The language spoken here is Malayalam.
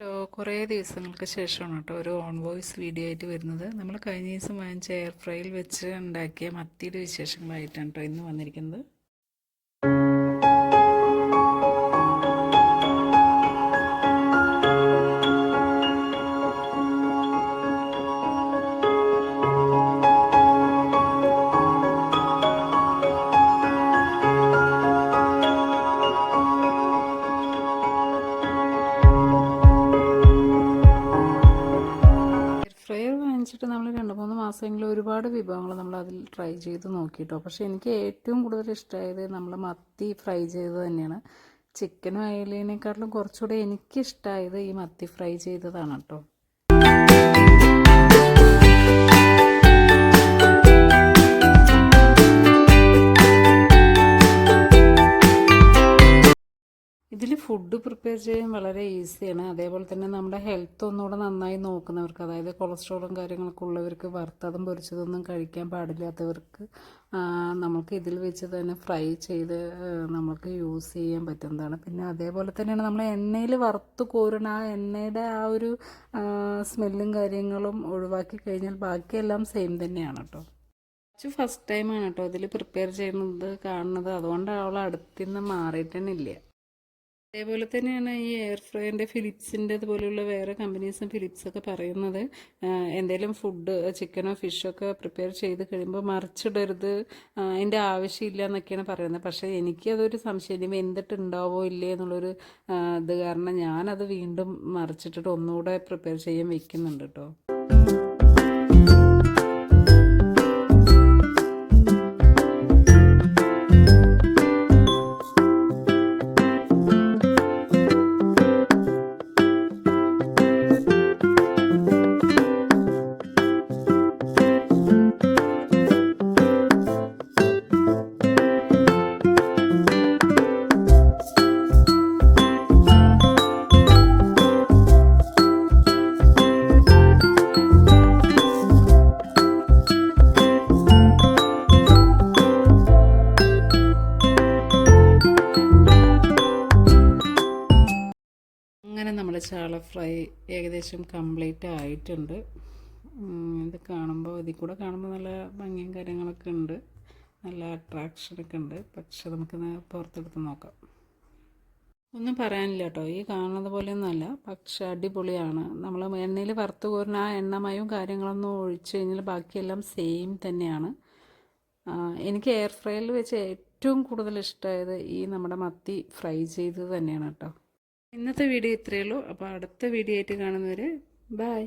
ഹലോ കുറേ ദിവസങ്ങൾക്ക് ശേഷമാണ് കേട്ടോ ഒരു ഓൺ വോയിസ് വീഡിയോ ആയിട്ട് വരുന്നത്. നമ്മൾ കഴിഞ്ഞ ദിവസം വാങ്ങിച്ച എയർ ഫ്രൈയിൽ വെച്ച് ഉണ്ടാക്കിയ മത്തിയുടെ വിശേഷങ്ങളായിട്ടാണ് കേട്ടോ ഇന്ന് വന്നിരിക്കുന്നത്. വാങ്ങിച്ചിട്ട് നമ്മൾ രണ്ട് മൂന്ന് മാസമെങ്കിലും ഒരുപാട് വിഭവങ്ങൾ നമ്മൾ അതിൽ ട്രൈ ചെയ്ത് നോക്കിയിട്ടോ. പക്ഷേ എനിക്ക് ഏറ്റവും കൂടുതൽ ഇഷ്ടമായത് നമ്മൾ മത്തി ഫ്രൈ ചെയ്തത് തന്നെയാണ്. ചിക്കനും അയലിനേക്കാട്ടിലും കുറച്ചുകൂടെ എനിക്കിഷ്ടമായത് ഈ മത്തി ഫ്രൈ ചെയ്തതാണ് കേട്ടോ. ഇതിൽ ഫുഡ് പ്രിപ്പയർ ചെയ്യാൻ വളരെ ഈസിയാണ് അതേപോലെ തന്നെ നമ്മുടെ ഹെൽത്ത് ഒന്നുകൂടെ നന്നായി നോക്കുന്നവർക്ക് അതായത് കൊളസ്ട്രോളും കാര്യങ്ങളൊക്കെ ഉള്ളവർക്ക് വറുത്തതും പൊരിച്ചതൊന്നും കഴിക്കാൻ പാടില്ലാത്തവർക്ക് നമുക്ക് ഇതിൽ വെച്ച് തന്നെ ഫ്രൈ ചെയ്ത് നമുക്ക് യൂസ് ചെയ്യാൻ പറ്റുന്നതാണ്. പിന്നെ അതേപോലെ തന്നെയാണ് നമ്മൾ എണ്ണയിൽ വറുത്ത് കോരുന്ന ആ എണ്ണയുടെ ആ ഒരു സ്മെല്ലും കാര്യങ്ങളും ഒഴിവാക്കി കഴിഞ്ഞാൽ ബാക്കിയെല്ലാം സെയിം തന്നെയാണ് കേട്ടോ കുറച്ച് ഫസ്റ്റ് ടൈമാണ് കേട്ടോ അതിൽ പ്രിപ്പയർ ചെയ്യുന്നത് കാണുന്നത്. അതുകൊണ്ട് അവൾ അടുത്തുനിന്ന് മാറിയിട്ടേനില്ല അതേപോലെ തന്നെയാണ് ഈ എയർ ഫ്രൈന്റെ ഫിലിപ്സിന്റെ അതുപോലെയുള്ള വേറെ കമ്പനീസും ഫിലിപ്സൊക്കെ പറയുന്നത്. എന്തെങ്കിലും ഫുഡ് ചിക്കനോ ഫിഷോ ഒക്കെ പ്രിപ്പയർ ചെയ്ത് കഴിയുമ്പോൾ മറിച്ചിടരുത് അതിന്റെ ആവശ്യമില്ല എന്നൊക്കെയാണ് പറയുന്നത്. പക്ഷേ എനിക്കതൊരു സംശയം ഇനി എന്തിട്ടുണ്ടാവോ ഇല്ലേ എന്നുള്ളൊരു ഇത് കാരണം ഞാനത് വീണ്ടും മറിച്ചിട്ടിട്ട് ഒന്നുകൂടെ പ്രിപ്പയർ ചെയ്യാൻ വെക്കുന്നുണ്ട് കേട്ടോ അങ്ങനെ നമ്മുടെ ചാള ഫ്രൈ ഏകദേശം കംപ്ലീറ്റ് ആയിട്ടുണ്ട്. ഇത് കാണുമ്പോൾ ഇതിൽ കൂടെ കാണുമ്പോൾ നല്ല ഭംഗിയും കാര്യങ്ങളൊക്കെ ഉണ്ട്. നല്ല അട്രാക്ഷനൊക്കെ ഉണ്ട്. പക്ഷെ നമുക്കിന്ന് പുറത്തെടുത്ത് നോക്കാം. ഒന്നും പറയാനില്ല കേട്ടോ. ഈ കാണുന്നത് പോലെയൊന്നുമല്ല പക്ഷെ അടിപൊളിയാണ്. നമ്മൾ എണ്ണയിൽ വറുത്ത് കോരുന്ന ആ എണ്ണമയവും കാര്യങ്ങളൊന്നും ഒഴിച്ച് കഴിഞ്ഞാൽ ബാക്കിയെല്ലാം സെയിം തന്നെയാണ്. എനിക്ക് എയർ ഫ്രൈയിൽ വെച്ച് ഏറ്റവും കൂടുതൽ ഇഷ്ടമായത് ഈ നമ്മുടെ മത്തി ഫ്രൈ ചെയ്തത് തന്നെയാണ് കേട്ടോ. ഇന്നത്തെ വീഡിയോ ഇത്രയേ ഉള്ളൂ. അപ്പോൾ അടുത്ത വീഡിയോ ആയിട്ട് കാണുന്നവരെ ബായ്